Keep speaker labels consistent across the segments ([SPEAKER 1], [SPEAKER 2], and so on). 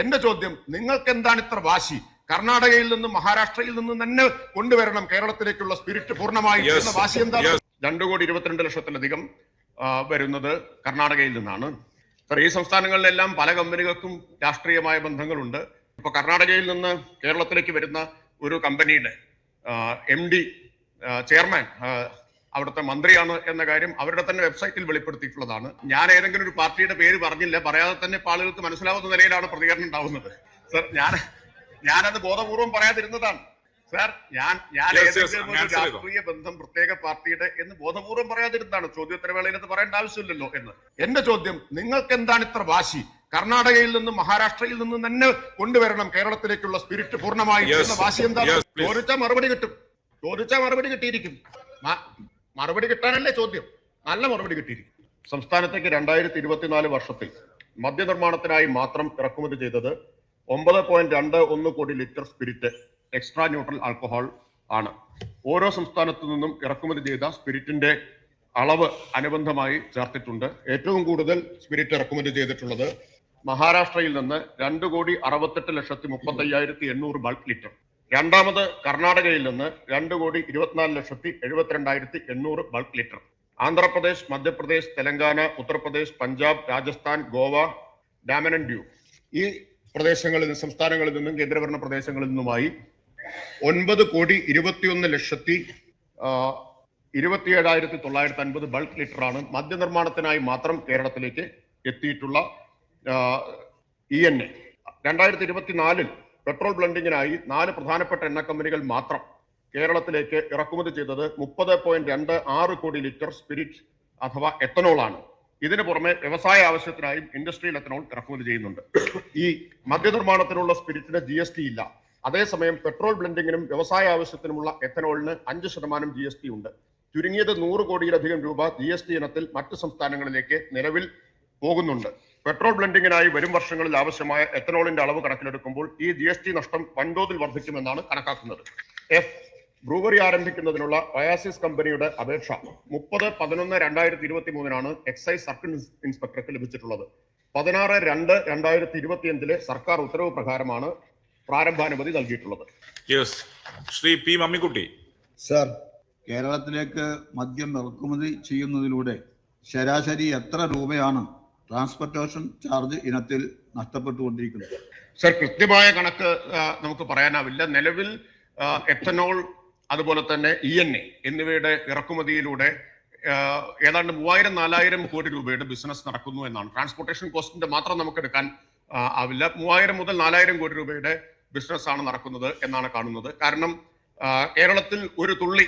[SPEAKER 1] എന്റെ ചോദ്യം നിങ്ങൾക്ക് എന്താണ് ഇത്ര വാശി? കർണാടകയിൽ നിന്നും മഹാരാഷ്ട്രയിൽ നിന്നും തന്നെ കൊണ്ടുവരണം കേരളത്തിലേക്കുള്ള സ്പിരിറ്റ് പൂർണമായി വാശി എന്താണ്. രണ്ടു കോടി ഇരുപത്തിരണ്ട് ലക്ഷത്തിലധികം വരുന്നത് കർണാടകയിൽ നിന്നാണ്. ഇപ്പൊ ഈ സംസ്ഥാനങ്ങളിലെല്ലാം പല കമ്പനികൾക്കും രാഷ്ട്രീയമായ ബന്ധങ്ങളുണ്ട്. ഇപ്പൊ കർണാടകയിൽ നിന്ന് കേരളത്തിലേക്ക് വരുന്ന ഒരു കമ്പനിയുടെ എം ഡി ചെയർമാൻ അവിടുത്തെ മന്ത്രിയാണ് എന്ന കാര്യം അവരുടെ തന്നെ വെബ്സൈറ്റിൽ വെളിപ്പെടുത്തിയിട്ടുള്ളതാണ്. ഞാൻ ഏതെങ്കിലും ഒരു പാർട്ടിയുടെ പേര് പറഞ്ഞില്ല പറയാതെ തന്നെ പാളുകൾക്ക് ആളുകൾക്ക് മനസ്സിലാവുന്ന നിലയിലാണ് പ്രതികരണം ഉണ്ടാവുന്നത്. സർ ഞാൻ ഞാനത് ബോധപൂർവം പറയാതിരുന്നതാണ്. സർ ഞാൻ ഞാൻ ഏതെങ്കിലും ഒരു രാഷ്ട്രീയ ബന്ധം പ്രത്യേക പാർട്ടിയുടെ എന്ന് ബോധപൂർവം പറയാതിരുന്നതാണ്. ചോദ്യോത്തരവേളയിൽ അത് പറയേണ്ട ആവശ്യമില്ലല്ലോ എന്ന്. എന്റെ ചോദ്യം നിങ്ങൾക്ക് എന്താണ് ഇത്ര വാശി? കർണാടകയിൽ നിന്നും മഹാരാഷ്ട്രയിൽ നിന്നും തന്നെ കൊണ്ടുവരണം കേരളത്തിലേക്കുള്ള സ്പിരിറ്റ് പൂർണമായി വാശി എന്താണ്? ചോദിച്ചാൽ മറുപടി കിട്ടും. ചോദിച്ചാൽ മറുപടി കിട്ടിയിരിക്കും. മറുപടി കിട്ടാനല്ലേ ചോദ്യം. നല്ല മറുപടി കിട്ടിയിരിക്കും സംസ്ഥാനത്തേക്ക് രണ്ടായിരത്തി ഇരുപത്തിനാല് വർഷത്തിൽ മദ്യനിർമ്മാണത്തിനായി മാത്രം ഇറക്കുമതി ചെയ്തത് ഒമ്പത് പോയിന്റ് രണ്ട് ഒന്ന് കോടി litre spirit extra neutral alcohol ആണ്. ഓരോ സംസ്ഥാനത്തു നിന്നും ഇറക്കുമതി ചെയ്ത സ്പിരിറ്റിന്റെ അളവ് അനുബന്ധമായി ചേർത്തിട്ടുണ്ട്. ഏറ്റവും കൂടുതൽ സ്പിരിറ്റ് ഇറക്കുമതി ചെയ്തിട്ടുള്ളത് മഹാരാഷ്ട്രയിൽ നിന്ന് രണ്ട് കോടി അറുപത്തെട്ട് ലക്ഷത്തി മുപ്പത്തി അയ്യായിരത്തി എണ്ണൂറ് ബൾക്ക് ലിറ്റർ. രണ്ടാമത് കർണാടകയിൽ നിന്ന് രണ്ട് കോടി ഇരുപത്തിനാല് ലക്ഷത്തി എഴുപത്തിരണ്ടായിരത്തി എണ്ണൂറ് bulk litre. Andhra Pradesh Madhya Pradesh Telangana Uttar Pradesh Punjab Rajasthan Goa Daman and Diu. ഈ പ്രദേശങ്ങളിൽ നിന്ന് സംസ്ഥാനങ്ങളിൽ നിന്നും കേന്ദ്രഭരണ പ്രദേശങ്ങളിൽ നിന്നുമായി ഒൻപത് കോടി ഇരുപത്തിയൊന്ന് ലക്ഷത്തി ഇരുപത്തിയേഴായിരത്തി തൊള്ളായിരത്തി അൻപത് ബൾക്ക് ലിറ്ററാണ് മദ്യനിർമ്മാണത്തിനായി മാത്രം കേരളത്തിലേക്ക് എത്തിയിട്ടുള്ള ഇ എൻ എ. രണ്ടായിരത്തി ഇരുപത്തിനാലിൽ പെട്രോൾ ബ്ലെൻഡിങ്ങിനായി നാല് പ്രധാനപ്പെട്ട എണ്ണ കമ്പനികൾ മാത്രം കേരളത്തിലേക്ക് ഇറക്കുമതി ചെയ്തത് മുപ്പത് പോയിന്റ് രണ്ട് ആറ് കോടി ലിറ്റർ സ്പിരിറ്റ് അഥവാ എത്തനോൾ ആണ്. ഇതിന് പുറമെ വ്യവസായ ആവശ്യത്തിനായും ഇൻഡസ്ട്രിയൽ എത്തനോൾ ഇറക്കുമതി ചെയ്യുന്നുണ്ട്. ഈ മദ്യനിർമ്മാണത്തിനുള്ള സ്പിരിറ്റിന് ജി എസ് ടി ഇല്ല. അതേസമയം പെട്രോൾ ബ്ലെൻഡിങ്ങിനും വ്യവസായ ആവശ്യത്തിനുമുള്ള എത്തനോളിന് അഞ്ച് ശതമാനം ജി എസ് ടി ഉണ്ട്. ചുരുങ്ങിയത് നൂറ് കോടിയിലധികം രൂപ ജി എസ് ടി ഇനത്തിൽ മറ്റ് സംസ്ഥാനങ്ങളിലേക്ക് നിലവിൽ പോകുന്നുണ്ട്. പെട്രോൾ ബ്ലെൻഡിങ്ങിനായി വരും വർഷങ്ങളിൽ ആവശ്യമായ എത്തനോളിന്റെ അളവ് കണക്കിലെടുക്കുമ്പോൾ ഈ ജി എസ് ടി നഷ്ടം വൻതോതിൽ വർദ്ധിക്കുമെന്നാണ് കണക്കാക്കുന്നത്. എഫ് ബ്രൂവറി ആരംഭിക്കുന്നതിനുള്ള ഒയാസിസ് കമ്പനിയുടെ അപേക്ഷ മുപ്പത് പതിനൊന്ന് രണ്ടായിരത്തി ഇരുപത്തി മൂന്നിനാണ് എക്സൈസ് സർക്കിൾ ഇൻസ് ഇൻസ്പെക്ടർക്ക് ലഭിച്ചിട്ടുള്ളത്. പതിനാറ് രണ്ട് രണ്ടായിരത്തി ഇരുപത്തിയഞ്ചിലെ സർക്കാർ ഉത്തരവ് പ്രകാരമാണ് പ്രാരംഭാനുമതി നൽകിയിട്ടുള്ളത്.
[SPEAKER 2] ശ്രീ പി മമ്മിക്കുട്ടി.
[SPEAKER 3] സർ കേരളത്തിലേക്ക് മദ്യം ഇറക്കുമതി ചെയ്യുന്നതിലൂടെ ശരാശരി എത്ര രൂപയാണ് ട്രാൻസ്പോർട്ടേഷൻ ചാർജ് ഇനത്തിൽ നഷ്ടപ്പെട്ടുകൊണ്ടിരിക്കുന്നത്
[SPEAKER 1] സർ കൃത്യമായ കണക്ക് നമുക്ക് പറയാനാവില്ല. നിലവിൽ എത്തനോൾ അതുപോലെ തന്നെ ഇ എൻ എ എന്നിവയുടെ ഇറക്കുമതിയിലൂടെ ഏതാണ്ട് മൂവായിരം നാലായിരം കോടി രൂപയുടെ ബിസിനസ് നടക്കുന്നു എന്നാണ്. ട്രാൻസ്പോർട്ടേഷൻ കോസ്റ്റിന്റെ മാത്രം നമുക്ക് എടുക്കാൻ ആവില്ല. മൂവായിരം മുതൽ നാലായിരം കോടി രൂപയുടെ ബിസിനസ് ആണ് നടക്കുന്നത് എന്നാണ് കാണുന്നത്. കാരണം കേരളത്തിൽ ഒരു തുള്ളി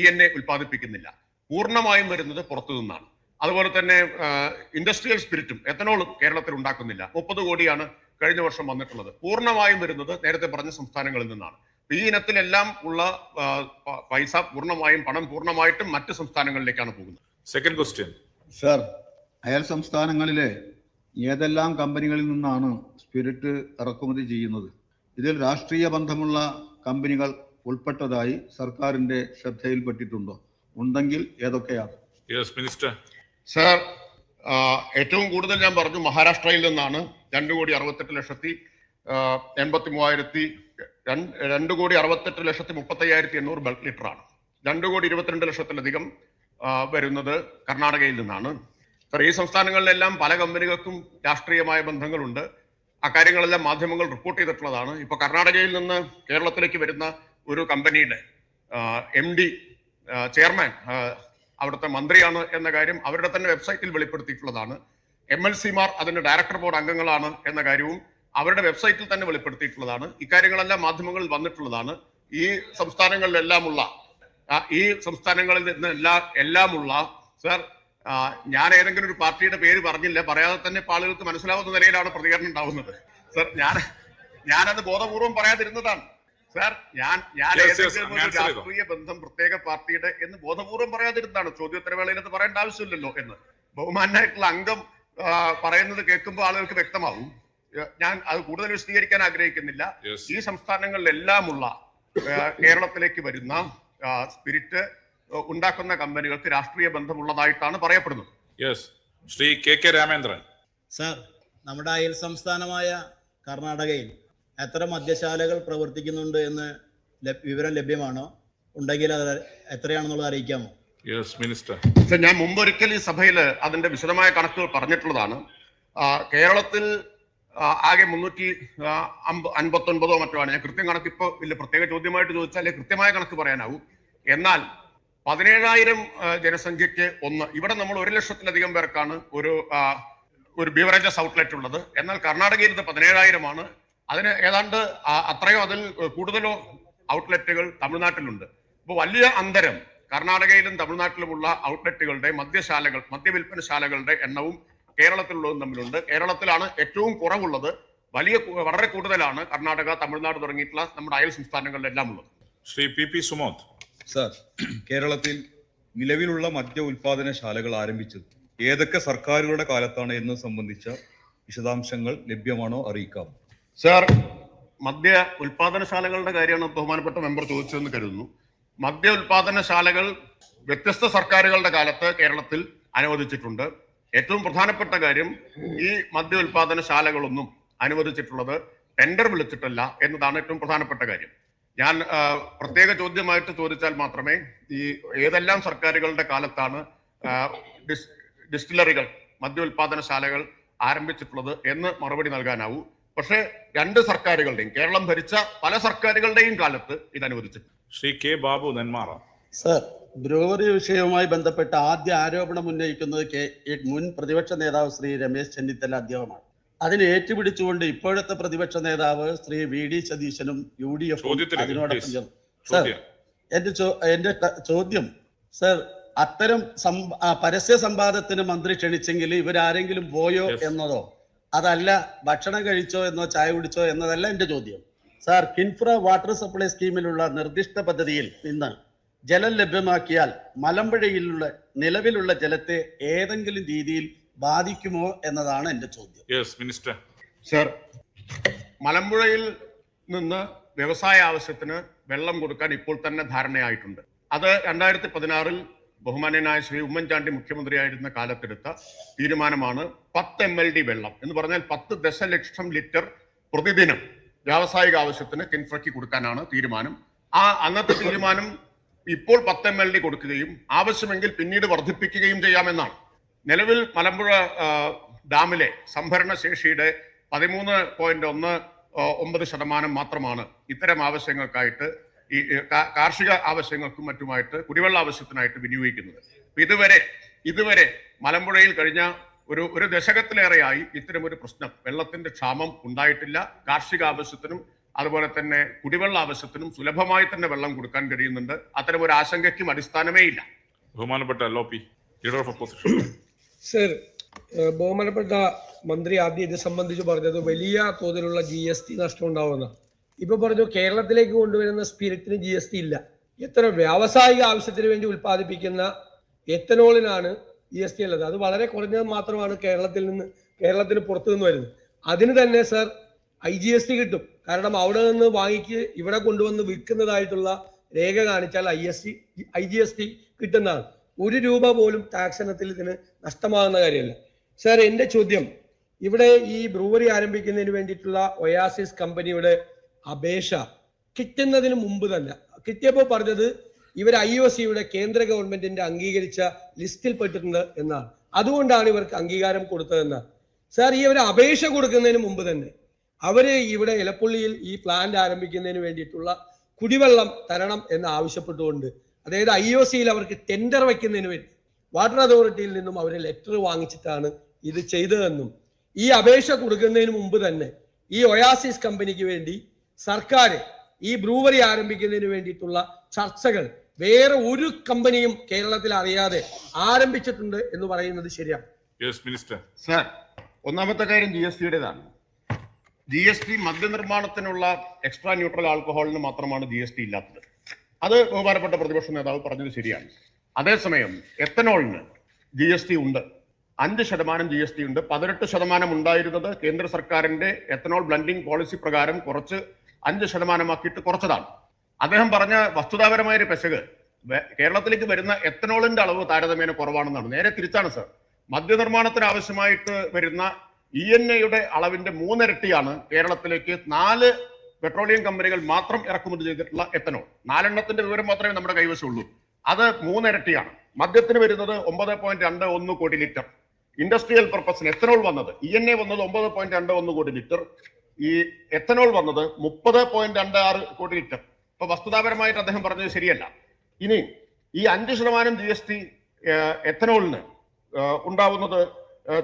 [SPEAKER 1] ഇ എൻ എ ഉൽപ്പാദിപ്പിക്കുന്നില്ല. പൂർണമായും വരുന്നത് പുറത്തു നിന്നാണ് അതുപോലെ തന്നെ ഇൻഡസ്ട്രിയൽ സ്പിരിറ്റും എത്തനോളും കേരളത്തിൽ ഉണ്ടാക്കുന്നില്ല. മുപ്പത് കോടിയാണ് കഴിഞ്ഞ വർഷം വന്നിട്ടുള്ളത്. പൂർണമായും വരുന്നത് നേരത്തെ പറഞ്ഞ സംസ്ഥാനങ്ങളിൽ നിന്നാണ്. ഈ ഇനത്തിലെല്ലാം ഉള്ള പൈസ പൂർണമായും പണം പൂർണമായിട്ടും മറ്റ് സംസ്ഥാനങ്ങളിലേക്കാണ് പോകുന്നത്.
[SPEAKER 2] സെക്കൻഡ് ക്വസ്റ്റ്യൻ
[SPEAKER 3] സർ അയൽ സംസ്ഥാനങ്ങളിലെ ഏതെല്ലാം കമ്പനികളിൽ നിന്നാണ് സ്പിരിറ്റ് ഇറക്കുമതി ചെയ്യുന്നത്? ഇതിൽ രാഷ്ട്രീയ ബന്ധമുള്ള കമ്പനികൾ ഉൾപ്പെട്ടതായി സർക്കാരിന്റെ ശ്രദ്ധയിൽപ്പെട്ടിട്ടുണ്ടോ? ഉണ്ടെങ്കിൽ ഏതൊക്കെയാണ്?
[SPEAKER 2] യെസ് മിനിസ്റ്റർ
[SPEAKER 1] സർ ഏറ്റവും കൂടുതൽ ഞാൻ പറഞ്ഞു മഹാരാഷ്ട്രയിൽ നിന്നാണ്. രണ്ട് കോടി അറുപത്തെട്ട് ലക്ഷത്തി എൺപത്തി മൂവായിരത്തി രണ്ട് കോടി അറുപത്തെട്ട് ലക്ഷത്തി മുപ്പത്തി അയ്യായിരത്തി എണ്ണൂറ് ബൾക്ക് ലിറ്റർ ആണ് രണ്ട് കോടി ഇരുപത്തിരണ്ട് ലക്ഷത്തിലധികം വരുന്നത് കർണാടകയിൽ നിന്നാണ്. സർ ഈ സംസ്ഥാനങ്ങളിലെല്ലാം പല കമ്പനികൾക്കും രാഷ്ട്രീയമായ ബന്ധങ്ങളുണ്ട്. അക്കാര്യങ്ങളെല്ലാം മാധ്യമങ്ങൾ റിപ്പോർട്ട് ചെയ്തിട്ടുള്ളതാണ്. ഇപ്പോൾ കർണാടകയിൽ നിന്ന് കേരളത്തിലേക്ക് വരുന്ന ഒരു കമ്പനിയുടെ എം ഡി ചെയർമാൻ അവിടുത്തെ മന്ത്രിയാണ് എന്ന കാര്യം അവരുടെ തന്നെ വെബ്സൈറ്റിൽ വെളിപ്പെടുത്തിയിട്ടുള്ളതാണ്. എം എൽ സിമാർ അതിന്റെ ഡയറക്ടർ ബോർഡ് അംഗങ്ങളാണ് എന്ന കാര്യവും അവരുടെ വെബ്സൈറ്റിൽ തന്നെ വെളിപ്പെടുത്തിയിട്ടുള്ളതാണ്. ഇക്കാര്യങ്ങളെല്ലാം മാധ്യമങ്ങളിൽ വന്നിട്ടുള്ളതാണ്. ഈ സംസ്ഥാനങ്ങളിലെല്ലാമുള്ള ഈ സംസ്ഥാനങ്ങളിൽ നിന്ന് എല്ലാ എല്ലാമുള്ള സർ ഞാൻ ഏതെങ്കിലും ഒരു പാർട്ടിയുടെ പേര് പറഞ്ഞില്ല പറയാതെ തന്നെ ആളുകൾക്ക് മനസ്സിലാവുന്ന നിലയിലാണ് പ്രതികരണം ഉണ്ടാവുന്നത്. സർ ഞാൻ ഞാനത് ബോധപൂർവം പറയാതിരുന്നതാണ്. സാർ ഞാൻ ഞാൻ രാഷ്ട്രീയ ബന്ധം പ്രത്യേക പാർട്ടിയുടെ എന്ന് ബോധപൂർവം പറയാതിരുന്നാണ് ചോദ്യോത്തരവേളയിൽ അത് പറയേണ്ട ആവശ്യമില്ലല്ലോ എന്ന്. ബഹുമാനായിട്ടുള്ള അംഗം പറയുന്നത് കേൾക്കുമ്പോൾ ആളുകൾക്ക് വ്യക്തമാവും. ഞാൻ അത് കൂടുതൽ വിശദീകരിക്കാൻ ആഗ്രഹിക്കുന്നില്ല. ഈ സംസ്ഥാനങ്ങളിലെല്ലാമുള്ള ഉള്ള കേരളത്തിലേക്ക് വരുന്ന സ്പിരിറ്റ് ഉണ്ടാക്കുന്ന കമ്പനികൾക്ക് രാഷ്ട്രീയ ബന്ധമുള്ളതായിട്ടാണ് പറയപ്പെടുന്നത്.
[SPEAKER 2] Yes Shri K K Ramendran.
[SPEAKER 4] Sir നമ്മുടെ അയൽ സംസ്ഥാനമായ കർണാടകയിൽ എത്ര മദ്യശാലകൾ പ്രവർത്തിക്കുന്നുണ്ട് എന്ന് വിവരം ലഭ്യമാണോ? ഉണ്ടെങ്കിൽ അത് എത്രയാണെന്നുള്ളത് അറിയിക്കാമോ?
[SPEAKER 2] യെസ് മിനിസ്റ്റർ
[SPEAKER 1] പക്ഷെ ഞാൻ മുമ്പൊരിക്കൽ ഈ സഭയിൽ അതിന്റെ വിശദമായ കണക്കുകൾ പറഞ്ഞിട്ടുള്ളതാണ്. കേരളത്തിൽ ആകെ മുന്നൂറ്റി അൻപത്തി ഒൻപതോ മറ്റോ ആണ്. ഞാൻ കൃത്യം കണക്ക് ഇപ്പോൾ ഇല്ല പ്രത്യേക ചോദ്യമായിട്ട് ചോദിച്ചാൽ കൃത്യമായ കണക്ക് പറയാനാവും. എന്നാൽ പതിനേഴായിരം ആ, ജനസംഖ്യയ്ക്ക് ഒന്ന്. ഇവിടെ നമ്മൾ ഒരു ലക്ഷത്തിലധികം പേർക്കാണ് ഒരു ഒരു ബീവറേജസ് ഔട്ട്ലെറ്റ് ഉള്ളത്. എന്നാൽ കർണാടകയിൽ ഇത് പതിനേഴായിരമാണ്. അതിന് ഏതാണ്ട് അത്രയോ അതിൽ കൂടുതലോ ഔട്ട്ലെറ്റുകൾ തമിഴ്നാട്ടിലുണ്ട്. അപ്പോൾ വലിയ അന്തരം കർണാടകയിലും തമിഴ്നാട്ടിലുമുള്ള ഔട്ട്ലെറ്റുകളുടെ മദ്യശാലകൾ മദ്യവിൽപ്പനശാലകളുടെ എണ്ണവും കേരളത്തിലുള്ളതും തമ്മിലുണ്ട്. കേരളത്തിലാണ് ഏറ്റവും കുറവുള്ളത് വലിയ വളരെ കൂടുതലാണ് കർണാടക തമിഴ്നാട് തുടങ്ങിയിട്ടുള്ള നമ്മുടെ അയൽ സംസ്ഥാനങ്ങളിലെല്ലാം ഉള്ളത്
[SPEAKER 2] Shri P P Sumoth
[SPEAKER 5] sir കേരളത്തിൽ നിലവിലുള്ള മദ്യ ഉൽപാദനശാലകൾ ആരംഭിച്ചത് ഏതൊക്കെ സർക്കാരുകളുടെ കാലത്താണ് എന്ന് സംബന്ധിച്ച വിശദാംശങ്ങൾ ലഭ്യമാണോ അറിയിക്കാം.
[SPEAKER 1] സാർ മദ്യ ഉൽപാദനശാലകളുടെ കാര്യമാണ് ബഹുമാനപ്പെട്ട മെമ്പർ ചോദിച്ചതെന്ന് കരുതുന്നു. മദ്യ ഉൽപാദനശാലകൾ വ്യത്യസ്ത സർക്കാരുകളുടെ കാലത്ത് കേരളത്തിൽ അനുവദിച്ചിട്ടുണ്ട്. ഏറ്റവും പ്രധാനപ്പെട്ട കാര്യം ഈ മദ്യ ഉൽപാദനശാലകളൊന്നും അനുവദിച്ചിട്ടുള്ളത് ടെൻഡർ വിളിച്ചിട്ടല്ല എന്നതാണ് ഏറ്റവും പ്രധാനപ്പെട്ട കാര്യം. ഞാൻ പ്രത്യേക ചോദ്യമായിട്ട് ചോദിച്ചാൽ മാത്രമേ ഈ ഏതെല്ലാം സർക്കാരുകളുടെ കാലത്താണ് ഡിസ്റ്റിലറികൾ മദ്യ ഉൽപാദനശാലകൾ ആരംഭിച്ചിട്ടുള്ളത് എന്ന് മറുപടി നൽകാനാവൂ. പക്ഷേ രണ്ട് സർക്കാരുകളുടെയും കേരളം ഭരിച്ച പല സർക്കാരുകളുടെയും കാലത്ത് ഇത് അനുവദിച്ചിട്ടുണ്ട്
[SPEAKER 2] Shri K Babu Nenmara.
[SPEAKER 4] Sir brewery വിഷയവുമായി ബന്ധപ്പെട്ട ആദ്യ ആരോപണം ഉന്നയിക്കുന്നത് കെ മുൻ പ്രതിപക്ഷ നേതാവ് ശ്രീ രമേശ് ചെന്നിത്തല അദ്ദേഹമാണ്. അതിനെ ഏറ്റുപിടിച്ചുകൊണ്ട് ഇപ്പോഴത്തെ പ്രതിപക്ഷ നേതാവ് ശ്രീ വി ഡി സതീശനും യു ഡി എഫും അതിനോടൊപ്പം. ചേർന്നു. സർ
[SPEAKER 2] ചോദ്യം
[SPEAKER 4] എന്റെ എന്റെ ചോദ്യം സർ അത്തരം പരസ്യ സംവാദത്തിന് മന്ത്രി ക്ഷണിച്ചെങ്കിൽ ഇവരാരെങ്കിലും പോയോ. എന്നതോ? അതല്ല ഭക്ഷണം കഴിച്ചോ എന്നോ ചായ കുടിച്ചോ എന്നതല്ല എന്റെ ചോദ്യം. സാർ കിൻഫ്ര വാട്ടർ സപ്ലൈ സ്കീമിലുള്ള നിർദ്ദിഷ്ട പദ്ധതിയിൽ നിന്ന് ജലം ലഭ്യമാക്കിയാൽ മലമ്പുഴയിലുള്ള നിലവിലുള്ള ജലത്തെ ഏതെങ്കിലും രീതിയിൽ ബാധിക്കുമോ എന്നതാണ് എന്റെ ചോദ്യം.
[SPEAKER 2] യെസ് മിനിസ്റ്റർ
[SPEAKER 1] സർ മലമ്പുഴയിൽ നിന്ന് വ്യവസായ ആവശ്യത്തിന് വെള്ളം കൊടുക്കാൻ ഇപ്പോൾ തന്നെ ധാരണയായിട്ടുണ്ട്. അത് രണ്ടായിരത്തി പതിനാറിൽ ബഹുമാന്യനായ ശ്രീ ഉമ്മൻചാണ്ടി മുഖ്യമന്ത്രിയായിരുന്ന കാലത്തെടുത്ത തീരുമാനമാണ് പത്ത് എം എൽ ഡി വെള്ളം. എന്ന് പറഞ്ഞാൽ പത്ത് ദശലക്ഷം ലിറ്റർ പ്രതിദിനം വ്യാവസായിക ആവശ്യത്തിന് കിൻഫ്രയ്ക്ക് കൊടുക്കാനാണ് തീരുമാനം. ആ അന്നത്തെ തീരുമാനം ഇപ്പോൾ പത്ത് എം എൽ ഡി കൊടുക്കുകയും ആവശ്യമെങ്കിൽ പിന്നീട് വർദ്ധിപ്പിക്കുകയും ചെയ്യാമെന്നാണ്. നിലവിൽ മലമ്പുഴ ഡാമിലെ സംഭരണ ശേഷിയുടെ പതിമൂന്ന് പോയിന്റ് ഒന്ന് ഒമ്പത് ശതമാനം മാത്രമാണ് ഇത്തരം ആവശ്യങ്ങൾക്കായിട്ട് ഈ കാർഷിക ആവശ്യങ്ങൾക്കും മറ്റുമായിട്ട് കുടിവെള്ള ആവശ്യത്തിനായിട്ട് വിനിയോഗിക്കുന്നത്. ഇതുവരെ ഇതുവരെ മലമ്പുഴയിൽ കഴിഞ്ഞ ഒരു ഒരു ദശകത്തിലേറെയായി ഇത്തരം ഒരു പ്രശ്നം. വെള്ളത്തിന്റെ ക്ഷാമം ഉണ്ടായിട്ടില്ല. കാർഷിക ആവശ്യത്തിനും അതുപോലെ തന്നെ കുടിവെള്ള ആവശ്യത്തിനും സുലഭമായി തന്നെ വെള്ളം കൊടുക്കാൻ കഴിയുന്നുണ്ട്. അത്തരം ഒരു ആശങ്കയ്ക്കും അടിസ്ഥാനമേ ഇല്ല.
[SPEAKER 2] ബഹുമാനപ്പെട്ട ലോപി ലീഡർ ഓഫ് ഒപ്പോസിഷൻ
[SPEAKER 6] സർ ബഹുമാനപ്പെട്ട മന്ത്രി ആദ്യം ഇത് സംബന്ധിച്ച് പറഞ്ഞത് വലിയ തോതിലുള്ള ജി എസ് ടി നഷ്ടം ഉണ്ടാവുന്ന ഇപ്പൊ പറഞ്ഞു കേരളത്തിലേക്ക് കൊണ്ടുവരുന്ന സ്പിരിറ്റിന് ജി എസ് ടി ഇല്ല. എത്ര വ്യാവസായിക ആവശ്യത്തിന് വേണ്ടി ഉൽപ്പാദിപ്പിക്കുന്ന എത്തനോളിനാണ് ജി എസ് ടി ഉള്ളത്. അത് വളരെ കുറഞ്ഞത് മാത്രമാണ് കേരളത്തിൽ നിന്ന് കേരളത്തിന് പുറത്തു നിന്ന് വരുന്നത്. അതിന് തന്നെ sir I G S T കിട്ടും. കാരണം അവിടെ നിന്ന് വാങ്ങിക്ക് ഇവിടെ കൊണ്ടുവന്ന് വിൽക്കുന്നതായിട്ടുള്ള രേഖ കാണിച്ചാൽ I S T I G S T കിട്ടുന്നതാണ്. ഒരു രൂപ പോലും ടാക്സ് ഇനത്തിൽ ഇതിന് നഷ്ടമാകുന്ന കാര്യമല്ല. സർ എന്റെ ചോദ്യം ഇവിടെ ഈ ബ്രൂവറി ആരംഭിക്കുന്നതിന് വേണ്ടിയിട്ടുള്ള ഒയാസിസ് കമ്പനിയുടെ അപേക്ഷ കിട്ടുന്നതിന് മുമ്പ് തന്നെ. കിട്ടിയപ്പോൾ പറഞ്ഞത് ഇവർ ഐ ഒ സിയുടെ കേന്ദ്ര ഗവൺമെന്റിന്റെ അംഗീകരിച്ച ലിസ്റ്റിൽ പെട്ടിട്ടുണ്ട് എന്നാണ്. അതുകൊണ്ടാണ് ഇവർക്ക് അംഗീകാരം കൊടുത്തതെന്നാണ് സാർ ഈ ഒരു അപേക്ഷ കൊടുക്കുന്നതിന് മുമ്പ് തന്നെ അവർ ഇവിടെ ഇലപ്പുള്ളിയിൽ ഈ പ്ലാന്റ് ആരംഭിക്കുന്നതിന് വേണ്ടിയിട്ടുള്ള കുടിവെള്ളം തരണം എന്ന് ആവശ്യപ്പെട്ടുകൊണ്ട് അതായത് ഐ ഒ സിയിൽ അവർക്ക് ടെൻഡർ വയ്ക്കുന്നതിന് വേണ്ടി വാട്ടർ അതോറിറ്റിയിൽ നിന്നും അവർ ലെറ്റർ വാങ്ങിച്ചിട്ടാണ് ഇത് ചെയ്തതെന്നും ഈ അപേക്ഷ കൊടുക്കുന്നതിന് മുമ്പ് തന്നെ ഈ ഒയാസിസ് കമ്പനിക്ക് വേണ്ടി സർക്കാർ ഈ ബ്രൂവറി ആരംഭിക്കുന്നതിന് വേണ്ടിയിട്ടുള്ള ചർച്ചകൾ വേറെ ഒരു കമ്പനിയും കേരളത്തിൽ അറിയാതെ ആരംഭിച്ചിട്ടുണ്ട് എന്ന് പറയുന്നത് ശരിയാണ്.
[SPEAKER 2] യെസ് മിനിസ്റ്റർ
[SPEAKER 1] സർ ഒന്നാമത്തെ കാര്യം ജി എസ് ടിയുടേതാണ് ജി എസ് ടി മദ്യനിർമ്മാണത്തിനുള്ള എക്സ്ട്രാ ന്യൂട്രൽ ആൽക്കഹോളിന് മാത്രമാണ് ജി എസ് ടി ഇല്ലാത്തത്. അത് ബഹുമാനപ്പെട്ട പ്രതിപക്ഷ നേതാവ് പറഞ്ഞത് ശരിയാണ്. അതേസമയം എത്തനോളിന് ജി എസ് ടി ഉണ്ട്. അഞ്ച് ശതമാനം ജി എസ് ടി ഉണ്ട്. പതിനെട്ട് ശതമാനം ഉണ്ടായിരുന്നത് കേന്ദ്ര സർക്കാരിന്റെ എത്തനോൾ ബ്ലൻഡിംഗ് പോളിസി പ്രകാരം കുറച്ച് അഞ്ച് ശതമാനമാക്കിയിട്ട് കുറച്ചതാണ്. അദ്ദേഹം പറഞ്ഞ വസ്തുതാപരമായ ഒരു പെശക് കേരളത്തിലേക്ക് വരുന്ന എത്തനോളിന്റെ അളവ് താരതമ്യേന കുറവാണെന്നാണ്. നേരെ തിരിച്ചാണ് സർ. മദ്യനിർമ്മാണത്തിന് ആവശ്യമായിട്ട് വരുന്ന ഇ എൻ എയുടെ അളവിന്റെ മൂന്നിരട്ടിയാണ് കേരളത്തിലേക്ക് നാല് പെട്രോളിയം കമ്പനികൾ മാത്രം ഇറക്കുമതി ചെയ്തിട്ടുള്ള എത്തനോൾ. നാലെണ്ണത്തിന്റെ വിവരം മാത്രമേ നമ്മുടെ കൈവശമുള്ളൂ. അത് മൂന്നിരട്ടിയാണ്. മദ്യത്തിന് വരുന്നത് ഒമ്പത് പോയിന്റ് രണ്ട് ഒന്ന് കോടി ലിറ്റർ. ഇൻഡസ്ട്രിയൽ പർപ്പസിന് എത്തനോൾ വന്നത് ഇ എൻ എ വന്നത് ഒമ്പത് പോയിന്റ് രണ്ട് ഒന്ന് കോടി ലിറ്റർ. ഈ എത്തനോൾ വന്നത് മുപ്പത് പോയിന്റ് രണ്ട് ആറ് കോടി ലിറ്റർ. ഇപ്പൊ വസ്തുതാപരമായിട്ട് അദ്ദേഹം പറഞ്ഞത് ശരിയല്ല. ഇനി ഈ അഞ്ച് ശതമാനം ജി എസ് ടി എത്തനോളിന് ഉണ്ടാവുന്നത്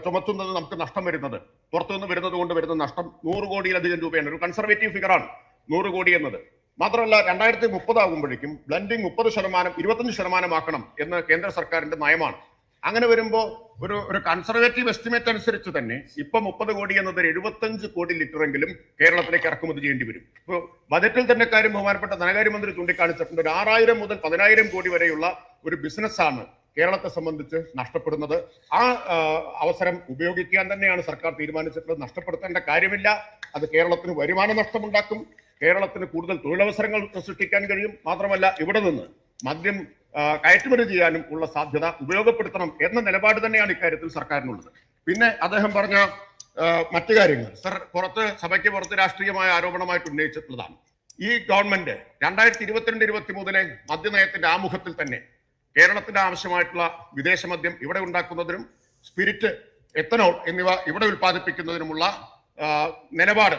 [SPEAKER 1] ചുമത്തുന്നത് നമുക്ക് നഷ്ടം വരുന്നത്. പുറത്തുനിന്ന് വരുന്നത് കൊണ്ട് വരുന്ന നഷ്ടം നൂറ് കോടിയിലധികം രൂപയാണ്. ഒരു കൺസർവേറ്റീവ് ഫിഗറാണ് നൂറ് കോടി എന്നത്. മാത്രമല്ല രണ്ടായിരത്തി മുപ്പതാകുമ്പോഴേക്കും ബ്ലെൻഡിംഗ് മുപ്പത് ശതമാനം ഇരുപത്തഞ്ച് ശതമാനമാക്കണം എന്ന് കേന്ദ്ര സർക്കാരിന്റെ നയമാണ്. അങ്ങനെ വരുമ്പോൾ ഒരു ഒരു കൺസർവേറ്റീവ് എസ്റ്റിമേറ്റ് അനുസരിച്ച് തന്നെ ഇപ്പൊ മുപ്പത് കോടി എന്നത് ഒരു എഴുപത്തഞ്ച് കോടി ലിറ്ററെങ്കിലും കേരളത്തിലേക്ക് ഇറക്കുമതി ചെയ്യേണ്ടി വരും. ഇപ്പോൾ ബജറ്റിൽ തന്നെ കാര്യം ബഹുമാനപ്പെട്ട ധനകാര്യമന്ത്രി ചൂണ്ടിക്കാണിച്ചിട്ടുണ്ട്. ഒരു ആറായിരം മുതൽ പതിനായിരം കോടി വരെയുള്ള ഒരു ബിസിനസ്സാണ് കേരളത്തെ സംബന്ധിച്ച് നഷ്ടപ്പെടുന്നത്. ആ, അവസരം ഉപയോഗിക്കാൻ തന്നെയാണ് സർക്കാർ തീരുമാനിച്ചിട്ടുള്ളത്. നഷ്ടപ്പെടുത്തേണ്ട കാര്യമില്ല. അത് കേരളത്തിന് വരുമാന നഷ്ടമുണ്ടാക്കും. കേരളത്തിന് കൂടുതൽ തൊഴിലവസരങ്ങൾ സൃഷ്ടിക്കാൻ കഴിയും. മാത്രമല്ല ഇവിടെ നിന്ന് മദ്യം കയറ്റുമതി ചെയ്യാനും ഉള്ള സാധ്യത ഉപയോഗപ്പെടുത്തണം എന്ന നിലപാട് തന്നെയാണ് ഇക്കാര്യത്തിൽ സർക്കാരിനുള്ളത്. പിന്നെ അദ്ദേഹം പറഞ്ഞ മറ്റു കാര്യങ്ങൾ. സർ പുറത്ത് സഭയ്ക്ക് പുറത്ത് രാഷ്ട്രീയമായ ആരോപണമായിട്ട് ഉന്നയിച്ചിട്ടുള്ളതാണ്. ഈ ഗവൺമെന്റ് രണ്ടായിരത്തി ഇരുപത്തിരണ്ട് ഇരുപത്തി മൂന്നിലെ മദ്യനയത്തിന്റെ ആമുഖത്തിൽ തന്നെ കേരളത്തിന് ആവശ്യമായിട്ടുള്ള വിദേശ മദ്യം ഇവിടെ ഉണ്ടാക്കുന്നതിനും സ്പിരിറ്റ് എത്തനോൾ എന്നിവ ഇവിടെ ഉൽപ്പാദിപ്പിക്കുന്നതിനുമുള്ള നിലപാട്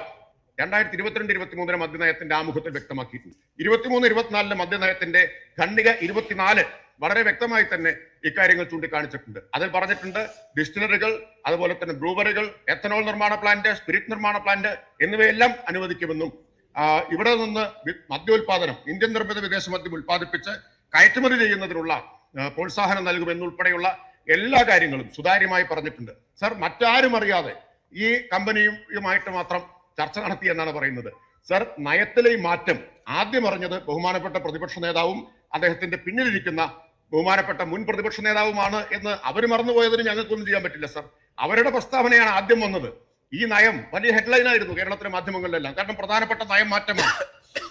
[SPEAKER 1] രണ്ടായിരത്തി ഇരുപത്തിരണ്ട് ഇരുപത്തി മൂന്നിലെ മദ്യനയത്തിന്റെ ആമുഖത്തിൽ വ്യക്തമാക്കിയിട്ടുണ്ട്. ഇരുപത്തിമൂന്ന് ഇരുപത്തിനാലിലെ മദ്യനയത്തിന്റെ ഖണ്ഡിക ഇരുപത്തിനാല് വളരെ വ്യക്തമായി തന്നെ ഇക്കാര്യങ്ങൾ ചൂണ്ടിക്കാണിച്ചിട്ടുണ്ട്. അതിൽ പറഞ്ഞിട്ടുണ്ട് ഡിസ്റ്റിലറികൾ അതുപോലെ തന്നെ ബ്രൂവറികൾ എത്തനോൾ നിർമ്മാണ പ്ലാന്റ് സ്പിരിറ്റ് നിർമ്മാണ പ്ലാന്റ് എന്നിവയെല്ലാം അനുവദിക്കുമെന്നും ഇവിടെ നിന്ന് മദ്യോൽപാദനം ഇന്ത്യൻ നിർമ്മിത വിദേശ മദ്യം ഉൽപ്പാദിപ്പിച്ച് കയറ്റുമതി ചെയ്യുന്നതിനുള്ള പ്രോത്സാഹനം നൽകുമെന്നുൾപ്പെടെയുള്ള എല്ലാ കാര്യങ്ങളും സുതാര്യമായി പറഞ്ഞിട്ടുണ്ട്. സർ മറ്റാരും അറിയാതെ ഈ കമ്പനിയുമായിട്ട് മാത്രം ചർച്ച നടത്തി എന്നാണ് പറയുന്നത്. സർ നയത്തിലെ മാറ്റം ആദ്യം അറിഞ്ഞത് ബഹുമാനപ്പെട്ട പ്രതിപക്ഷ നേതാവും അദ്ദേഹത്തിന്റെ പിന്നിലിരിക്കുന്ന ബഹുമാനപ്പെട്ട മുൻ പ്രതിപക്ഷ നേതാവുമാണ് എന്ന് അവർ മറന്നുപോയതിന് ഞങ്ങൾക്കൊന്നും ചെയ്യാൻ പറ്റില്ല സർ. അവരുടെ പ്രസ്താവനയാണ് ആദ്യം വന്നത്. ഈ നയം വലിയ ഹെഡ്ലൈൻ ആയിരുന്നു കേരളത്തിലെ മാധ്യമങ്ങളിലെല്ലാം. കാരണം പ്രധാനപ്പെട്ട നയം മാറ്റമാണ്.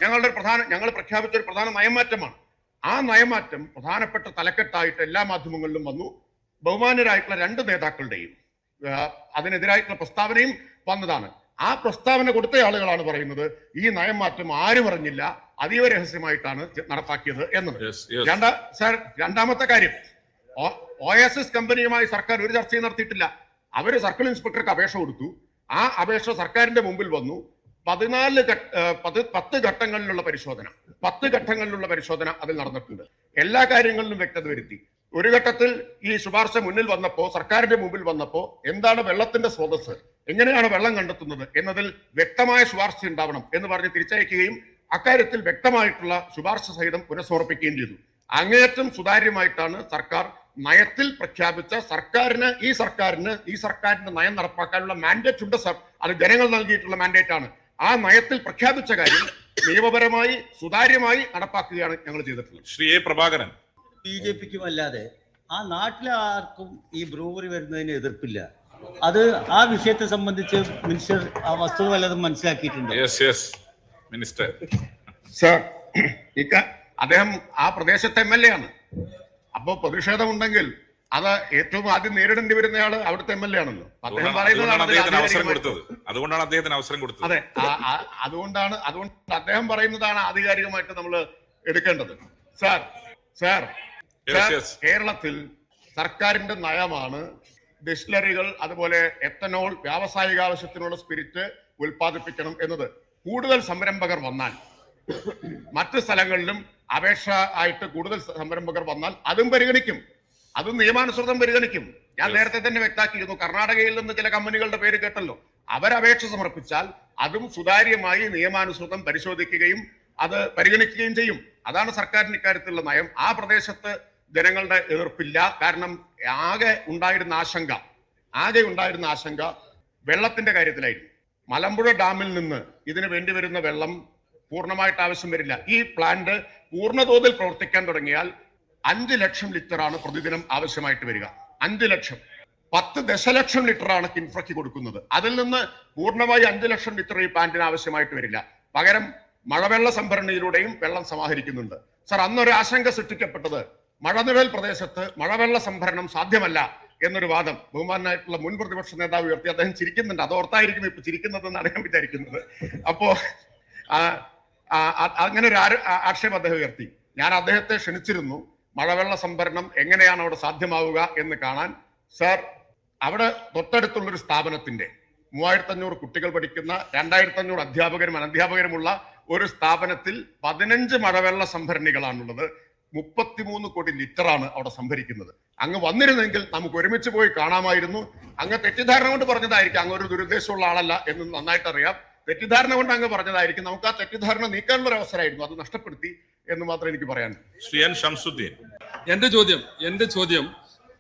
[SPEAKER 1] ഞങ്ങളുടെ പ്രധാന ഞങ്ങൾ പ്രഖ്യാപിച്ച ഒരു പ്രധാന നയമാറ്റമാണ് ആ നയമാറ്റം പ്രധാനപ്പെട്ട തലക്കെട്ടായിട്ട് എല്ലാ മാധ്യമങ്ങളിലും വന്നു. ബഹുമാനരായിട്ടുള്ള രണ്ട് നേതാക്കളുടെയും അതിനെതിരായിട്ടുള്ള പ്രസ്താവനയും വന്നതാണ്. ആ പ്രസ്താവന കൊടുത്ത ആളുകളാണ് പറയുന്നത്. ഈ നയം മാറ്റം ആരും അറിഞ്ഞില്ല. അതീവ രഹസ്യമായിട്ടാണ് നടപ്പാക്കിയത് എന്നത്. രണ്ട സാർ രണ്ടാമത്തെ കാര്യം. ഒ എസ് എസ് കമ്പനിയുമായി സർക്കാർ ഒരു ചർച്ചയും നടത്തിയിട്ടില്ല. അവർ സർക്കിൾ ഇൻസ്പെക്ടർക്ക് അപേക്ഷ കൊടുത്തു. ആ അപേക്ഷ സർക്കാരിന്റെ മുമ്പിൽ വന്നു. പതിനാല് പത്ത് ഘട്ടങ്ങളിലുള്ള പരിശോധന. പത്ത് ഘട്ടങ്ങളിലുള്ള പരിശോധന അതിൽ നടന്നിട്ടുണ്ട്. എല്ലാ കാര്യങ്ങളിലും വ്യക്തത വരുത്തി. ഒരു ഘട്ടത്തിൽ ഈ ശുപാർശ മുന്നിൽ വന്നപ്പോ സർക്കാരിന്റെ മുമ്പിൽ വന്നപ്പോ എന്താണ് വെള്ളത്തിന്റെ സ്രോതസ് എങ്ങനെയാണ് വെള്ളം കണ്ടെത്തുന്നത് എന്നതിൽ വ്യക്തമായ ശുപാർശ ഉണ്ടാവണം എന്ന് പറഞ്ഞ് തിരിച്ചയക്കുകയും അക്കാര്യത്തിൽ വ്യക്തമായിട്ടുള്ള ശുപാർശ സഹിതം പുനഃസമർപ്പിക്കുകയും ചെയ്തു. അങ്ങേയറ്റം സുതാര്യമായിട്ടാണ് സർക്കാർ നയത്തിൽ പ്രഖ്യാപിച്ച സർക്കാരിന് ഈ സർക്കാരിന് ഈ സർക്കാരിന്റെ നയം നടപ്പാക്കാനുള്ള മാൻഡേറ്റ് ഉണ്ട് സർ. അത് ജനങ്ങൾ നൽകിയിട്ടുള്ള മാൻഡേറ്റ് ആണ്. ആ നയത്തിൽ പ്രഖ്യാപിച്ച കാര്യം നിയമപരമായി സുതാര്യമായി നടപ്പാക്കുകയാണ് ഞങ്ങൾ ചെയ്തിട്ടുള്ളത്.
[SPEAKER 2] Shri A Prabhakaran.
[SPEAKER 7] B J പിക്കും അല്ലാതെ ആ നാട്ടിലെ ആർക്കും ഈ ബ്രൂവറി വരുന്നതിന് എതിർപ്പില്ല. അത് ആ വിഷയത്തെ സംബന്ധിച്ച് മിനിസ്റ്റർ ആ വസ്തുത വല്ലതും മനസ്സിലാക്കിയിട്ടുണ്ട്.
[SPEAKER 2] യെസ് യെസ് മിനിസ്റ്റർ
[SPEAKER 1] സർ ഇക്ക അദ്ദേഹം ആ പ്രദേശത്തെ എം എൽ എ ആണ്. അപ്പോ പ്രതിഷേധമുണ്ടെങ്കിൽ അത് ഏറ്റവും ആദ്യം നേരിടേണ്ടി വരുന്നയാൾ അവിടുത്തെ എം എൽ എ ആണല്ലോ. അദ്ദേഹം
[SPEAKER 2] അതുകൊണ്ടാണ് അദ്ദേഹത്തിന് അവസരം
[SPEAKER 1] ആധികാരികമായി-
[SPEAKER 2] കൊടുത്തത്. അതുകൊണ്ടാണ് അദ്ദേഹത്തിന് അവസരം കൊടുത്തത്.
[SPEAKER 1] അതെ ആ- ആ- അതുകൊണ്ടാണ് അതുകൊണ്ട് അദ്ദേഹം പറയുന്നതാണ് ആധികാരികമായിട്ട് നമ്മൾ എടുക്കേണ്ടത്. Sir sir
[SPEAKER 2] Yes,
[SPEAKER 1] sir,
[SPEAKER 2] yes.
[SPEAKER 1] കേരളത്തിൽ സർക്കാരിന്റെ നയമാണ് ഡിസ്റ്റിലറികൾ അതുപോലെ എത്തനോൾ വ്യാവസായിക ആവശ്യത്തിനുള്ള സ്പിരിറ്റ് ഉൽപ്പാദിപ്പിക്കണം എന്നത്. കൂടുതൽ സംരംഭകർ വന്നാൽ മറ്റ് സ്ഥലങ്ങളിലും അപേക്ഷ ആയിട്ട് കൂടുതൽ സംരംഭകർ വന്നാൽ അതും പരിഗണിക്കും. അതും നിയമാനുസൃതം പരിഗണിക്കും. ഞാൻ നേരത്തെ തന്നെ വ്യക്താക്കിയിരുന്നു കർണാടകയിൽ നിന്ന് ചില കമ്പനികളുടെ പേര് കേട്ടല്ലോ. അവരപേക്ഷ സമർപ്പിച്ചാൽ അതും സുതാര്യമായി നിയമാനുസൃതം പരിശോധിക്കുകയും അത് പരിഗണിക്കുകയും ചെയ്യും. അതാണ് സർക്കാരിന് ഇക്കാര്യത്തിലുള്ള നയം. ആ പ്രദേശത്ത് ജനങ്ങളുടെ എതിർപ്പില്ല. കാരണം ആകെ ഉണ്ടായിരുന്ന ആശങ്ക ആകെ ഉണ്ടായിരുന്ന ആശങ്ക വെള്ളത്തിന്റെ കാര്യത്തിലായിരുന്നു മലമ്പുഴ ഡാമിൽ നിന്ന് ഇതിന് വേണ്ടി വരുന്ന വെള്ളം പൂർണമായിട്ട് ആവശ്യം വരില്ല. ഈ പ്ലാന്റ് പൂർണതോതിൽ പ്രവർത്തിക്കാൻ തുടങ്ങിയാൽ അഞ്ച് ലക്ഷം ലിറ്ററാണ് പ്രതിദിനം ആവശ്യമായിട്ട് വരിക. അഞ്ച് ലക്ഷം. പത്ത് ദശലക്ഷം ലിറ്റർ ആണ് കിൻഫ്രയ്ക്ക് കൊടുക്കുന്നത്. അതിൽ നിന്ന് പൂർണമായി അഞ്ച് ലക്ഷം ലിറ്റർ ഈ പ്ലാന്റിന് ആവശ്യമായിട്ട് വരില്ല. പകരം മഴവെള്ള സംഭരണിയിലൂടെയും വെള്ളം സമാഹരിക്കുന്നുണ്ട്. സർ അന്നൊരു ആശങ്ക സൃഷ്ടിക്കപ്പെട്ടത് മഴനിഴൽ പ്രദേശത്ത് മഴവെള്ള സംഭരണം സാധ്യമല്ല എന്നൊരു വാദം ബഹുമാനായിട്ടുള്ള മുൻ പ്രതിപക്ഷ നേതാവ് ഉയർത്തി അദ്ദേഹം ചിരിക്കുന്നുണ്ട്. അത് ഓർത്തായിരിക്കും ഇപ്പൊ ചിരിക്കുന്നതെന്നാണ് ഞാൻ വിചാരിക്കുന്നത്. അപ്പോ അങ്ങനെ ഒരു ആക്ഷേപം അദ്ദേഹം ഉയർത്തി. ഞാൻ അദ്ദേഹത്തെ ക്ഷണിച്ചിരുന്നു. മഴവെള്ള സംഭരണം എങ്ങനെയാണ് അവിടെ സാധ്യമാവുക എന്ന് കാണാൻ. സാർ അവിടെ തൊട്ടടുത്തുള്ള ഒരു സ്ഥാപനത്തിന്റെ മൂവായിരത്തി അഞ്ഞൂറ് കുട്ടികൾ പഠിക്കുന്ന രണ്ടായിരത്തി അഞ്ഞൂറ് അധ്യാപകരും അനധ്യാപകരുമുള്ള ഒരു സ്ഥാപനത്തിൽ പതിനഞ്ച് മഴവെള്ള സംഭരണികളാണുള്ളത്. മുപ്പത്തിമൂന്ന് കോടി ലിറ്ററാണ് അവിടെ സംഭരിക്കുന്നത്. അങ്ങ് വന്നിരുന്നെങ്കിൽ നമുക്ക് ഒരുമിച്ച് പോയി കാണാമായിരുന്നു. അങ്ങ് തെറ്റിദ്ധാരണ കൊണ്ട് പറഞ്ഞതായിരിക്കും അങ്ങ് ഒരു ദുരുദ്ദേശമുള്ള ആളല്ല എന്ന് നന്നായിട്ട് അറിയാം തെറ്റിദ്ധാരണ കൊണ്ട് അങ്ങ് പറഞ്ഞതായിരിക്കും. നമുക്ക് ആ തെറ്റിദ്ധാരണ നീക്കാനുള്ള ഒരു അവസരമായിരുന്നു. അത് നഷ്ടപ്പെടുത്തി എന്ന് മാത്രം എനിക്ക് പറയാൻ
[SPEAKER 2] ശ്രീ എൻ ഷംസുദ്ദീൻ
[SPEAKER 8] എന്റെ ചോദ്യം എന്റെ ചോദ്യം.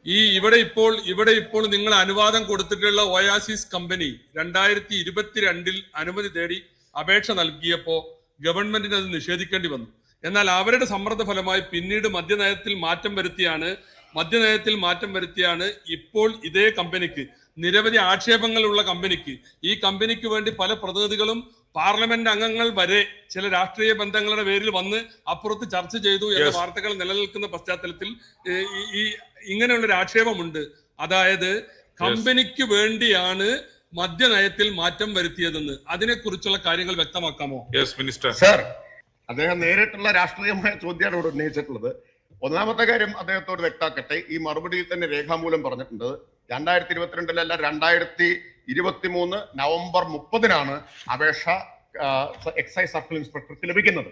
[SPEAKER 8] ഈ ഇവിടെ ഇപ്പോൾ ഇവിടെ ഇപ്പോൾ നിങ്ങൾ അനുവാദം കൊടുത്തിട്ടുള്ള ഒയാസിസ് കമ്പനി രണ്ടായിരത്തി ഇരുപത്തിരണ്ടിൽ അനുമതി തേടി അപേക്ഷ നൽകിയപ്പോൾ ഗവൺമെന്റിന് അത് നിഷേധിക്കേണ്ടി വന്നു. എന്നാൽ അവരുടെ സമ്മർദ്ദ ഫലമായി പിന്നീട് മദ്യനയത്തിൽ മാറ്റം വരുത്തിയാണ് മദ്യനയത്തിൽ മാറ്റം വരുത്തിയാണ് ഇപ്പോൾ ഇതേ കമ്പനിക്ക് നിരവധി ആക്ഷേപങ്ങളുള്ള കമ്പനിക്ക്. ഈ കമ്പനിക്ക് വേണ്ടി പല പ്രതിനിധികളും പാർലമെന്റ് അംഗങ്ങൾ വരെ ചില രാഷ്ട്രീയ ബന്ധങ്ങളുടെ പേരിൽ വന്ന് അപ്പുറത്ത് ചർച്ച ചെയ്തു എന്ന വാർത്തകൾ നിലനിൽക്കുന്ന പശ്ചാത്തലത്തിൽ ഈ ഈ ഇങ്ങനെയുള്ള ഒരു ആക്ഷേപമുണ്ട്. അതായത് കമ്പനിക്ക് വേണ്ടിയാണ് മദ്യനയത്തിൽ മാറ്റം വരുത്തിയതെന്ന് അതിനെക്കുറിച്ചുള്ള കാര്യങ്ങൾ വ്യക്തമാക്കാമോ?
[SPEAKER 2] യെസ് മിനിസ്റ്റർ
[SPEAKER 1] സർ അദ്ദേഹം നേരിട്ടുള്ള രാഷ്ട്രീയമായ ചോദ്യമാണ് ഇവിടെ ഉന്നയിച്ചിട്ടുള്ളത്. ഒന്നാമത്തെ കാര്യം അദ്ദേഹത്തോട് വ്യക്താക്കട്ടെ ഈ മറുപടിയിൽ തന്നെ രേഖാമൂലം പറഞ്ഞിട്ടുണ്ട്. രണ്ടായിരത്തി ഇരുപത്തിരണ്ടിലല്ല രണ്ടായിരത്തി ഇരുപത്തി മൂന്ന് നവംബർ മുപ്പതിനാണ് അപേക്ഷ എക്സൈസ് സർക്കിൾ ഇൻസ്പെക്ടർക്ക് ലഭിക്കുന്നത്.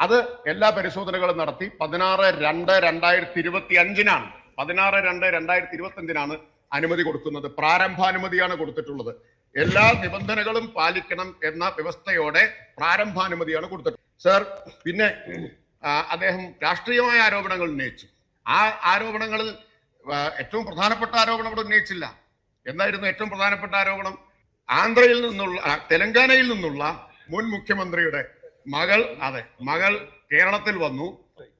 [SPEAKER 1] അത് എല്ലാ പരിശോധനകളും നടത്തി പതിനാറ് രണ്ട് രണ്ടായിരത്തി ഇരുപത്തി അഞ്ചിനാണ് പതിനാറ് രണ്ട് രണ്ടായിരത്തി ഇരുപത്തി അഞ്ചിനാണ് അനുമതി കൊടുക്കുന്നത് പ്രാരംഭാനുമതിയാണ് കൊടുത്തിട്ടുള്ളത്. എല്ലാ നിബന്ധനകളും പാലിക്കണം എന്ന വ്യവസ്ഥയോടെ പ്രാരംഭാനുമതിയാണ് കൊടുത്തിട്ടുള്ളത്. സർ പിന്നെ അദ്ദേഹം രാഷ്ട്രീയമായ ആരോപണങ്ങൾ ഉന്നയിച്ചു. ആ ആരോപണങ്ങളിൽ ഏറ്റവും പ്രധാനപ്പെട്ട ആരോപണം ഇവിടെ ഉന്നയിച്ചില്ല. എന്തായിരുന്നു ഏറ്റവും പ്രധാനപ്പെട്ട ആരോപണം? ആന്ധ്രയിൽ നിന്നുള്ള തെലങ്കാനയിൽ നിന്നുള്ള മുൻ മുഖ്യമന്ത്രിയുടെ മകൾ അതെ മകൾ കേരളത്തിൽ വന്നു.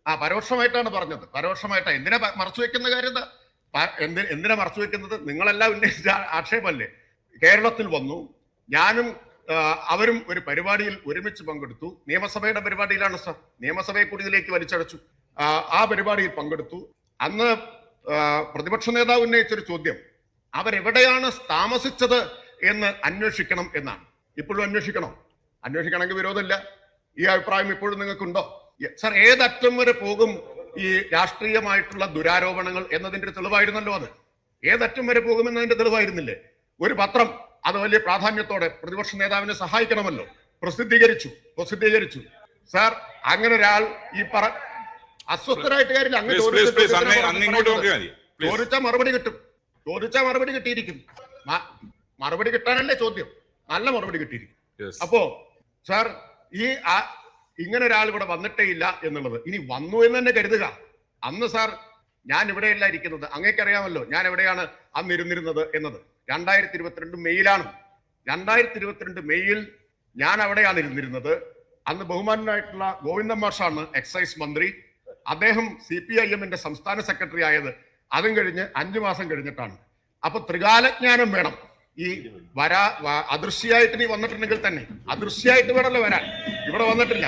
[SPEAKER 1] ആ പരോക്ഷമായിട്ടാണ് പറഞ്ഞത്. പരോക്ഷമായിട്ടാണ് എന്തിനാ മറച്ചു വെക്കുന്ന കാര്യം എന്താ എന്തിനാ മറച്ചു വെക്കുന്നത്? നിങ്ങളെല്ലാം ഉന്നയിച്ച ആക്ഷേപമല്ലേ? കേരളത്തിൽ വന്നു. ഞാനും അവരും ഒരു പരിപാടിയിൽ ഒരുമിച്ച് പങ്കെടുത്തു. നിയമസഭയുടെ പരിപാടിയിലാണ് സർ. നിയമസഭയെ കൂടി ഇതിലേക്ക് വലിച്ചടച്ചു. ആ, പരിപാടിയിൽ പങ്കെടുത്തു. അന്ന് പ്രതിപക്ഷ നേതാവ് ഉന്നയിച്ചൊരു ചോദ്യം. അവരെവിടെയാണ് താമസിച്ചത് എന്ന് അന്വേഷിക്കണം എന്നാണ്. ഇപ്പോഴും അന്വേഷിക്കണോ? അന്വേഷിക്കണമെങ്കിൽ വിരോധമില്ല. ഈ അഭിപ്രായം ഇപ്പോഴും നിങ്ങൾക്കുണ്ടോ? സർ ഏതറ്റം വരെ പോകും ഈ രാഷ്ട്രീയമായിട്ടുള്ള ദുരാരോപണങ്ങൾ എന്നതിന്റെ ഒരു തെളിവായിരുന്നല്ലോ അത്. ഏതറ്റം വരെ പോകുമെന്നതിന്റെ തെളിവായിരുന്നില്ലേ? ഒരു പത്രം അത് വലിയ പ്രാധാന്യത്തോടെ പ്രതിപക്ഷ നേതാവിനെ സഹായിക്കണമല്ലോ. പ്രസിദ്ധീകരിച്ചു പ്രസിദ്ധീകരിച്ചു. സാർ അങ്ങനെ ഒരാൾ ഈ പറ അസ്വസ്ഥരായിട്ട് കാര്യമില്ല.
[SPEAKER 2] അങ്ങനെ
[SPEAKER 1] ചോദിച്ചാൽ മറുപടി കിട്ടും. ചോദിച്ചാൽ മറുപടി കിട്ടിയിരിക്കും. മറുപടി കിട്ടാനല്ലേ ചോദ്യം. നല്ല മറുപടി കിട്ടിയിരിക്കും. അപ്പോ സാർ ഈ ഇങ്ങനെ ഒരാൾ ഇവിടെ വന്നിട്ടേ ഇല്ല എന്നുള്ളത്. ഇനി വന്നു എന്ന് തന്നെ കരുതുക. അന്ന് സാർ ഞാൻ ഇവിടെയല്ല ഇരിക്കുന്നത്. അങ്ങേക്കറിയാമല്ലോ ഞാൻ എവിടെയാണ് അന്ന് ഇരുന്നിരുന്നത് എന്നത്. രണ്ടായിരത്തി ഇരുപത്തിരണ്ട് മെയ്യിലാണ് രണ്ടായിരത്തി ഇരുപത്തിരണ്ട് മെയ്യിൽ ഞാൻ അവിടെയാണ് ഇരുന്നിരുന്നത്. അന്ന് ബഹുമാനായിട്ടുള്ള ഗോവിന്ദൻ മാഷാണ് എക്സൈസ് മന്ത്രി. അദ്ദേഹം സി പി ഐ എമ്മിന്റെ സംസ്ഥാന സെക്രട്ടറി ആയത്. അതും കഴിഞ്ഞ് അഞ്ചു മാസം കഴിഞ്ഞിട്ടാണ്. അപ്പൊ ത്രികാലജ്ഞാനം വേണം. ഈ വരാ അദൃശ്യമായിട്ട് നീ വന്നിട്ടുണ്ടെങ്കിൽ തന്നെ അദൃശ്യമായിട്ട് വേണമല്ലോ വരാൻ. ഇവിടെ വന്നിട്ടില്ല.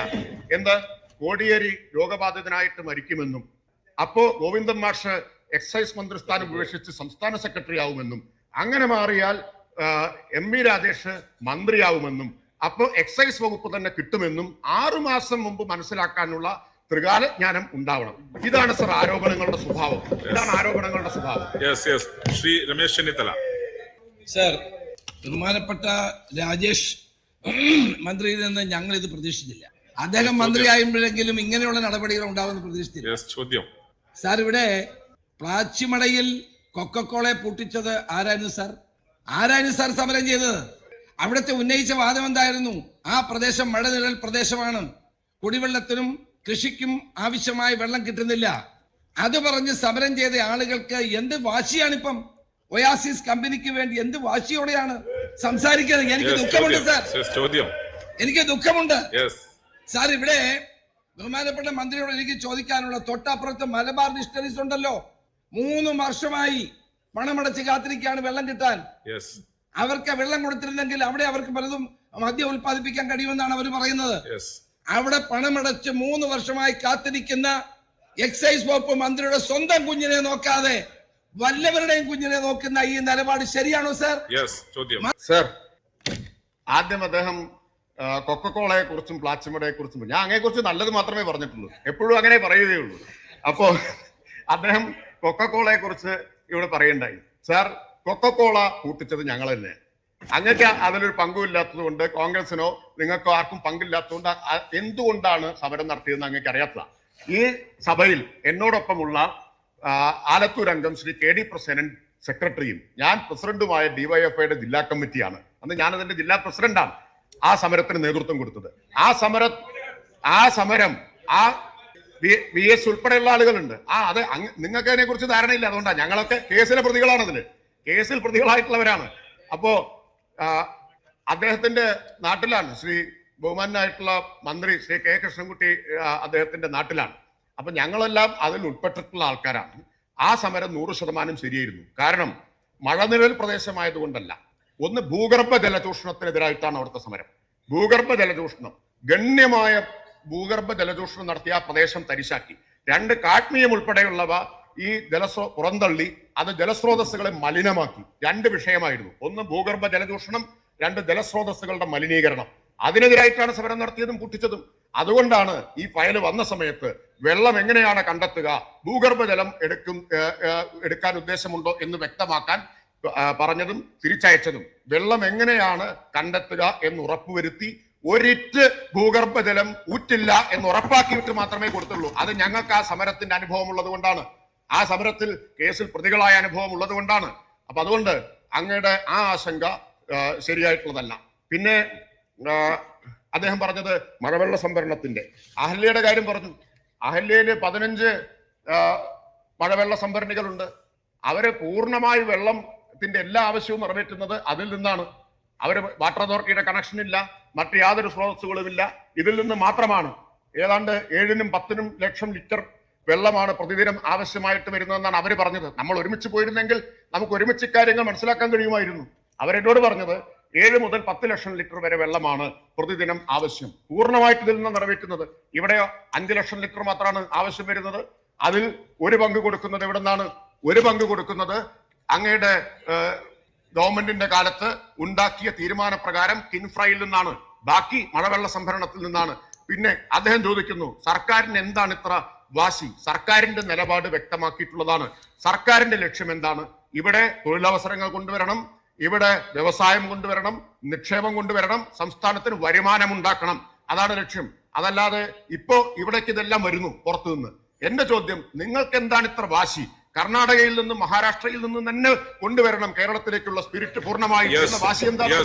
[SPEAKER 1] എന്ത്? കോടിയേരി രോഗബാധിതനായിട്ട് മരിക്കുമെന്നും അപ്പോ ഗോവിന്ദൻ മാഷ് എക്സൈസ് മന്ത്രിസ്ഥാനം ഉപേക്ഷിച്ച് സംസ്ഥാന സെക്രട്ടറി ആവുമെന്നും അങ്ങനെ മാറിയാൽ എം വി രാജേഷ് മന്ത്രിയാവുമെന്നും അപ്പോൾ എക്സൈസ് വകുപ്പ് തന്നെ കിട്ടുമെന്നും ആറുമാസം മുമ്പ് മനസ്സിലാക്കാനുള്ള ത്രികാലജ്ഞാനം ഉണ്ടാവണം. ഇതാണ് സർ ആരോപണങ്ങളുടെ സ്വഭാവം. ഇതാണ് ആരോപണങ്ങളുടെ സ്വഭാവം.
[SPEAKER 2] ശ്രീ രമേശ് ചെന്നിത്തല.
[SPEAKER 9] സർ ബഹുമാനപ്പെട്ട രാജേഷ് മന്ത്രിയിൽ നിന്ന് ഞങ്ങൾ ഇത് പ്രതീക്ഷിച്ചില്ല. അദ്ദേഹം മന്ത്രിയായുമ്പോഴെങ്കിലും ഇങ്ങനെയുള്ള നടപടികൾ ഉണ്ടാവുമെന്ന് പ്രതീക്ഷിച്ചില്ല.
[SPEAKER 2] ചോദ്യം.
[SPEAKER 9] സാർ ഇവിടെ പ്ലാച്ചിമടയിൽ കൊക്കക്കോളെ പൂട്ടിച്ചത് ആരായിരുന്നു സാർ? ആരായിരുന്നു സാർ സമരം ചെയ്തത്? അവിടുത്തെ ഉന്നയിച്ച വാദം എന്തായിരുന്നു? ആ പ്രദേശം മഴ നിഴൽ പ്രദേശമാണ്. കുടിവെള്ളത്തിനും കൃഷിക്കും ആവശ്യമായ വെള്ളം കിട്ടുന്നില്ല. അത് പറഞ്ഞ് സമരം ചെയ്ത ആളുകൾക്ക് എന്ത് വാശിയാണിപ്പം? ഒയാസിസ് കമ്പനിക്ക് വേണ്ടി എന്ത് വാശിയോടെയാണ് സംസാരിക്കുന്നത്? എനിക്ക് ദുഃഖമുണ്ട് സാർ
[SPEAKER 2] ചോദ്യം.
[SPEAKER 9] എനിക്ക് ദുഃഖമുണ്ട്. സാർ ഇവിടെ ബഹുമാനപ്പെട്ട മന്ത്രിയോട് എനിക്ക് ചോദിക്കാനുള്ള തൊട്ടപ്പുറത്ത് മലബാർ ഡിസ്റ്ററീസ് ഉണ്ടല്ലോ. മൂന്ന് വർഷമായി പണമടച്ച് കാത്തിരിക്കുകയാണ് വെള്ളം കിട്ടാൻ. അവർക്ക് വെള്ളം കൊടുത്തിരുന്നെങ്കിൽ അവിടെ അവർക്ക് പലതും മദ്യം ഉൽപ്പാദിപ്പിക്കാൻ കഴിയുമെന്നാണ് അവർ പറയുന്നത്. അവിടെ പണമടച്ച് മൂന്ന് വർഷമായി കാത്തിരിക്കുന്ന എക്സൈസ് വകുപ്പ് മന്ത്രിയുടെ സ്വന്തം കുഞ്ഞിനെ നോക്കാതെ വല്ലവരുടെയും കുഞ്ഞിനെ നോക്കുന്ന ഈ നിലപാട് ശരിയാണോ സർ
[SPEAKER 2] യെസ് ചോദ്യം.
[SPEAKER 1] സർ ആദ്യം അദ്ദേഹം കൊക്കക്കോളയെ കുറിച്ചും പ്ലാച്ചിമടയെ കുറിച്ചും ഞാൻ അങ്ങനെ കുറിച്ച് നല്ലത് മാത്രമേ പറഞ്ഞിട്ടുള്ളൂ. എപ്പോഴും അങ്ങനെ പറയുകയുള്ളൂ അപ്പോ അദ്ദേഹം കൊക്കക്കോളയെ കുറിച്ച് ഇവിടെ പറയണ്ടായി സർ കൊക്കക്കോള കൂട്ടിച്ചത് ഞങ്ങൾ തന്നെ. അങ്ങക്ക് അതിലൊരു പങ്കുമില്ലാത്തത് കൊണ്ട് കോൺഗ്രസിനോ നിങ്ങൾക്കോ ആർക്കും പങ്കില്ലാത്തതുകൊണ്ട് എന്തുകൊണ്ടാണ് സമരം നടത്തിയതെന്ന് അങ്ങക്ക് അറിയാത്ത ഈ സഭയിൽ എന്നോടൊപ്പമുള്ള ആലത്തൂർ അംഗം ശ്രീ കെ ഡി പ്രസേനൻ സെക്രട്ടറിയും ഞാൻ പ്രസിഡന്റുമായ ഡിവൈഎഫ്ഐയുടെ ജില്ലാ കമ്മിറ്റിയാണ്. അന്ന് ഞാൻ അതിന്റെ ജില്ലാ പ്രസിഡന്റാണ് ആ സമരത്തിന് നേതൃത്വം കൊടുത്തത്. ആ സമര ആ സമരം ആ വി എസ് ഉൾപ്പെടെയുള്ള ആളുകളുണ്ട്. ആ അത് നിങ്ങൾക്ക് അതിനെ കുറിച്ച് ധാരണയില്ല. അതുകൊണ്ടാണ് ഞങ്ങളൊക്കെ കേസിലെ പ്രതികളാണ് അതിൽ കേസിൽ പ്രതികളായിട്ടുള്ളവരാണ്. അപ്പോ അദ്ദേഹത്തിന്റെ നാട്ടിലാണ് ശ്രീ ബഹുമാനായിട്ടുള്ള മന്ത്രി ശ്രീ കെ കൃഷ്ണൻകുട്ടി അദ്ദേഹത്തിന്റെ നാട്ടിലാണ്. അപ്പൊ ഞങ്ങളെല്ലാം അതിൽ ഉൾപ്പെട്ടിട്ടുള്ള ആൾക്കാരാണ്. ആ സമരം നൂറ് ശതമാനം ശരിയായിരുന്നു. കാരണം മഴനിഴൽ പ്രദേശമായതുകൊണ്ടല്ല. ഒന്ന് ഭൂഗർഭ ജലചൂഷണത്തിനെതിരായിട്ടാണ് അവിടുത്തെ സമരം. ഭൂഗർഭ ജലചൂഷണം. ഗണ്യമായ ഭൂഗർഭ ജലചൂഷണം നടത്തിയ ആ പ്രദേശം തരിശാക്കി. രണ്ട് കാഠ്മീയം ഉൾപ്പെടെയുള്ളവ ഈ ജലസ്രോ പുറന്തള്ളി അത് ജലസ്രോതസ്സുകളെ മലിനമാക്കി. രണ്ട് വിഷയമായിരുന്നു. ഒന്ന് ഭൂഗർഭ ജലചൂഷണം രണ്ട് ജലസ്രോതസ്സുകളുടെ മലിനീകരണം. അതിനെതിരായിട്ടാണ് സമരം നടത്തിയതും പൊട്ടിച്ചതും. അതുകൊണ്ടാണ് ഈ ഫയൽ വന്ന സമയത്ത് വെള്ളം എങ്ങനെയാണ് കണ്ടെത്തുക ഭൂഗർഭജലം എടുക്കും എടുക്കാൻ ഉദ്ദേശമുണ്ടോ എന്ന് വ്യക്തമാക്കാൻ പറഞ്ഞതും തിരിച്ചയച്ചതും. വെള്ളം എങ്ങനെയാണ് കണ്ടെത്തുക എന്ന് ഉറപ്പുവരുത്തി ഒരിറ്റ് ഭൂഗർഭജലം ഊറ്റില്ല എന്ന് ഉറപ്പാക്കിയിട്ട് മാത്രമേ കൊടുത്തുള്ളൂ. അത് ഞങ്ങൾക്ക് ആ സമരത്തിന്റെ അനുഭവം ഉള്ളത് കൊണ്ടാണ്. ആ സമരത്തിൽ കേസിൽ പ്രതികളായ അനുഭവം ഉള്ളത് കൊണ്ടാണ്. അപ്പൊ അതുകൊണ്ട് അങ്ങയുടെ ആ ആശങ്ക ശരിയായിട്ടുള്ളതല്ല. പിന്നെ അദ്ദേഹം പറഞ്ഞത് മഴവെള്ള സംഭരണത്തിന്റെ. അഹല്യയുടെ കാര്യം പറഞ്ഞു. അഹല്യയിൽ പതിനഞ്ച് മഴവെള്ള സംഭരണികളുണ്ട്. അവർ പൂർണമായി വെള്ളത്തിന്റെ എല്ലാ ആവശ്യവും നിറവേറ്റുന്നത് അതിൽ നിന്നാണ്. അവർ വാട്ടർ അതോറിറ്റിയുടെ കണക്ഷൻ ഇല്ല മറ്റു യാതൊരു സ്രോതസ്സുകളുമില്ല ഇതിൽ നിന്ന് മാത്രമാണ് ഏതാണ്ട് ഏഴിനും പത്തിനും ലക്ഷം ലിറ്റർ വെള്ളമാണ് പ്രതിദിനം ആവശ്യമായിട്ട് വരുന്നതെന്നാണ് അവർ പറഞ്ഞത്. നമ്മൾ ഒരുമിച്ച് പോയിരുന്നെങ്കിൽ നമുക്ക് ഒരുമിച്ച് കാര്യങ്ങൾ മനസ്സിലാക്കാൻ കഴിയുമായിരുന്നു. അവരെന്നോട് പറഞ്ഞത് ഏഴ് മുതൽ പത്ത് ലക്ഷം ലിറ്റർ വരെ വെള്ളമാണ് പ്രതിദിനം ആവശ്യം. പൂർണമായിട്ട് ഇതിൽ നിന്ന് നിറവേറ്റുന്നത് ഇവിടെ അഞ്ച് ലക്ഷം ലിറ്റർ മാത്രമാണ് ആവശ്യം വരുന്നത്. അതിൽ ഒരു പങ്ക് കൊടുക്കുന്നത് എവിടെ നിന്നാണ് ഒരു പങ്ക് കൊടുക്കുന്നത് അങ്ങയുടെ ഗവൺമെന്റിന്റെ കാലത്ത് ഉണ്ടാക്കിയ തീരുമാനപ്രകാരം കിൻഫ്രയിൽ നിന്നാണ്. ബാക്കി മഴവെള്ള സംഭരണത്തിൽ നിന്നാണ്. പിന്നെ അദ്ദേഹം ചോദിക്കുന്നു സർക്കാരിന് എന്താണ് ഇത്ര വാശി? സർക്കാരിന്റെ നിലപാട് വ്യക്തമാക്കിയിട്ടുള്ളതാണ്. സർക്കാരിന്റെ ലക്ഷ്യം എന്താണ്? ഇവിടെ തൊഴിലവസരങ്ങൾ കൊണ്ടുവരണം ഇവിടെ വ്യവസായം കൊണ്ടുവരണം നിക്ഷേപം കൊണ്ടുവരണം സംസ്ഥാനത്തിന് വരുമാനം ഉണ്ടാക്കണം. അതാണ് ലക്ഷ്യം. അതല്ലാതെ ഇപ്പോ ഇവിടേക്ക് ഇതെല്ലാം വരുന്നു പുറത്തു നിന്ന് എന്റെ ചോദ്യം നിങ്ങൾക്ക് എന്താണ് ഇത്ര വാശി? കർണാടകയിൽ നിന്നും മഹാരാഷ്ട്രയിൽ നിന്നും തന്നെ കൊണ്ടുവരണം കേരളത്തിലേക്കുള്ള സ്പിരിറ്റ് പൂർണമായി വാശി എന്താണ്?